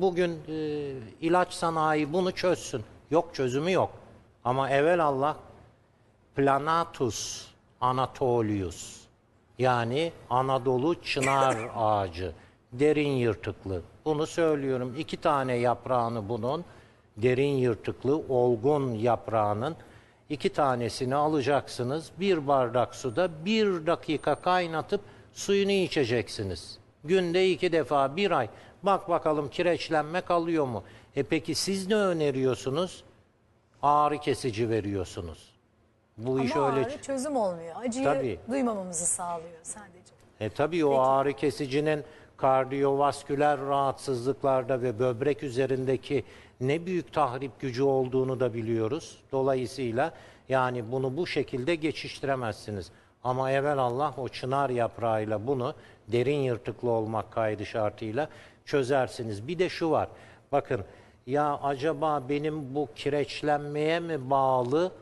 Bugün e, ilaç sanayi bunu çözsün. Yok çözümü yok. Ama evvel Allah Planatus Anatolius yani Anadolu çınar ağacı derin yırtıklı. Bunu söylüyorum. İki tane yaprağını bunun derin yırtıklı olgun yaprağının iki tanesini alacaksınız. Bir bardak suda bir dakika kaynatıp suyunu içeceksiniz. Günde iki defa bir ay. Bak bakalım kireçlenme kalıyor mu? E peki siz ne öneriyorsunuz? Ağrı kesici veriyorsunuz. Bu iş Ama öyle... ağrı çözüm olmuyor. Acıyı Tabii. duymamamızı sağlıyor sadece. E tabii o ağrı kesicinin kardiyovasküler rahatsızlıklarda ve böbrek üzerindeki ne büyük tahrip gücü olduğunu da biliyoruz. Dolayısıyla yani bunu bu şekilde geçiştiremezsiniz. Ama evvel Allah o çınar yaprağıyla bunu derin yırtıklı olmak kaydı şartıyla çözersiniz. Bir de şu var. Bakın ya acaba benim bu kireçlenmeye mi bağlı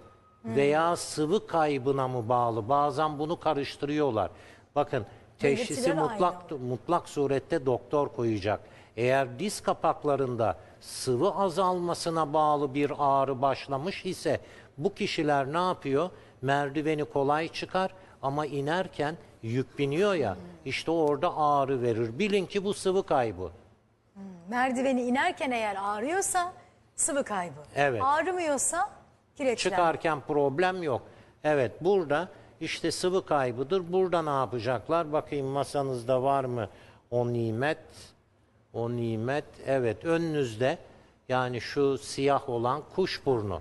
veya sıvı kaybına mı bağlı? Bazen bunu karıştırıyorlar. Bakın teşhisi Belirtiler mutlak mutlak surette doktor koyacak. Eğer diz kapaklarında sıvı azalmasına bağlı bir ağrı başlamış ise bu kişiler ne yapıyor? Merdiveni kolay çıkar ama inerken yük biniyor ya işte orada ağrı verir. Bilin ki bu sıvı kaybı. Merdiveni inerken eğer ağrıyorsa sıvı kaybı. Evet. Ağrımıyorsa kireçlenme. Çıkarken problem yok. Evet burada işte sıvı kaybıdır. Burada ne yapacaklar? Bakayım masanızda var mı o nimet? O nimet evet önünüzde yani şu siyah olan kuşburnu.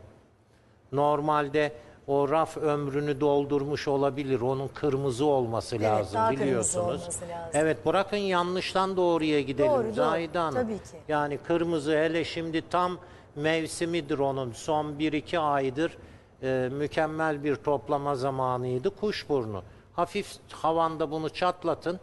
Normalde o raf ömrünü doldurmuş olabilir. Onun kırmızı olması Evet, lazım daha kırmızı biliyorsunuz. olması lazım. Evet bırakın yanlıştan doğruya gidelim Doğru, doğru. Zahide Hanım. Tabii ki. Yani kırmızı hele şimdi tam mevsimidir onun. Son 1-2 aydır e, mükemmel bir toplama zamanıydı. Kuşburnu. Hafif havanda bunu çatlatın.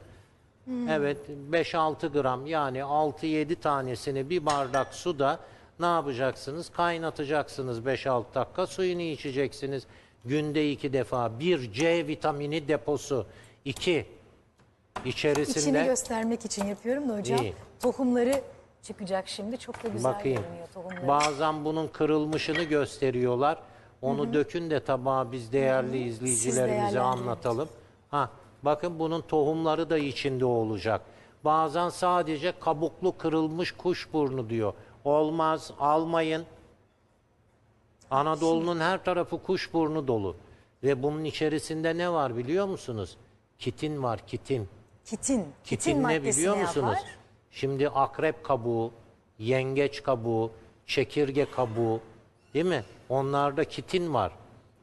Hmm. Evet 5-6 gram yani 6-7 tanesini bir bardak suda ne yapacaksınız? Kaynatacaksınız 5-6 dakika suyunu içeceksiniz. Günde iki defa. Bir C vitamini deposu. iki içerisinde İçini göstermek için yapıyorum da hocam. İyi. Tohumları çıkacak şimdi. Çok da güzel Bakayım. görünüyor tohumları. Bazen bunun kırılmışını gösteriyorlar. Onu dökün de tabağa biz değerli izleyicilerimize değerlendirin. anlatalım. Ha, bakın bunun tohumları da içinde olacak. Bazen sadece kabuklu kırılmış kuşburnu diyor. Olmaz, almayın. Anadolu'nun her tarafı kuşburnu dolu. Ve bunun içerisinde ne var biliyor musunuz? Kitin var, kitin. Kitin. Kitin, Kitin ne biliyor musunuz? yapar? Şimdi akrep kabuğu, yengeç kabuğu, çekirge kabuğu değil mi? Onlarda kitin var.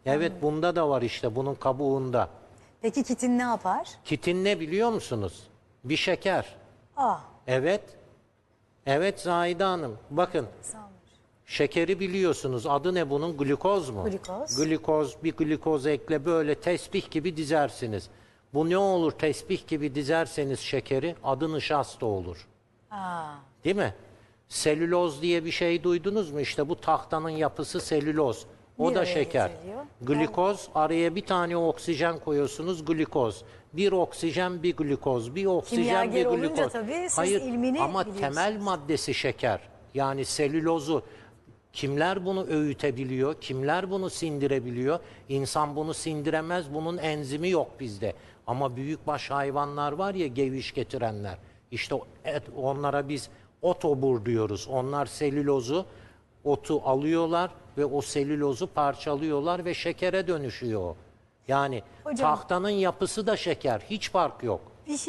Evet bunda da var işte bunun kabuğunda. Peki kitin ne yapar? Kitin ne biliyor musunuz? Bir şeker. Aa, Evet. Evet Zahide Hanım. Bakın şekeri biliyorsunuz. Adı ne bunun? Glikoz mu? Glikoz. Glikoz, bir glikoz ekle böyle tesbih gibi dizersiniz. Bu ne olur tesbih gibi dizerseniz şekeri adı nişasta olur. Aa, Değil mi? Selüloz diye bir şey duydunuz mu? İşte bu tahtanın yapısı selüloz. O Bir da araya şeker. getiriliyor. Glikoz araya bir tane oksijen koyuyorsunuz glikoz. Bir oksijen bir glikoz, bir oksijen Kimyager bir olunca glikoz. tabii siz Hayır ilmini ama biliyorsunuz. temel maddesi şeker. Yani selülozu kimler bunu öğütebiliyor? Kimler bunu sindirebiliyor? İnsan bunu sindiremez. Bunun enzimi yok bizde. Ama büyükbaş hayvanlar var ya geviş getirenler. İşte o- et, onlara biz otobur diyoruz. Onlar selülozu otu alıyorlar ve o selülozu parçalıyorlar ve şekere dönüşüyor. Yani Hocam- tahtanın yapısı da şeker. Hiç fark yok.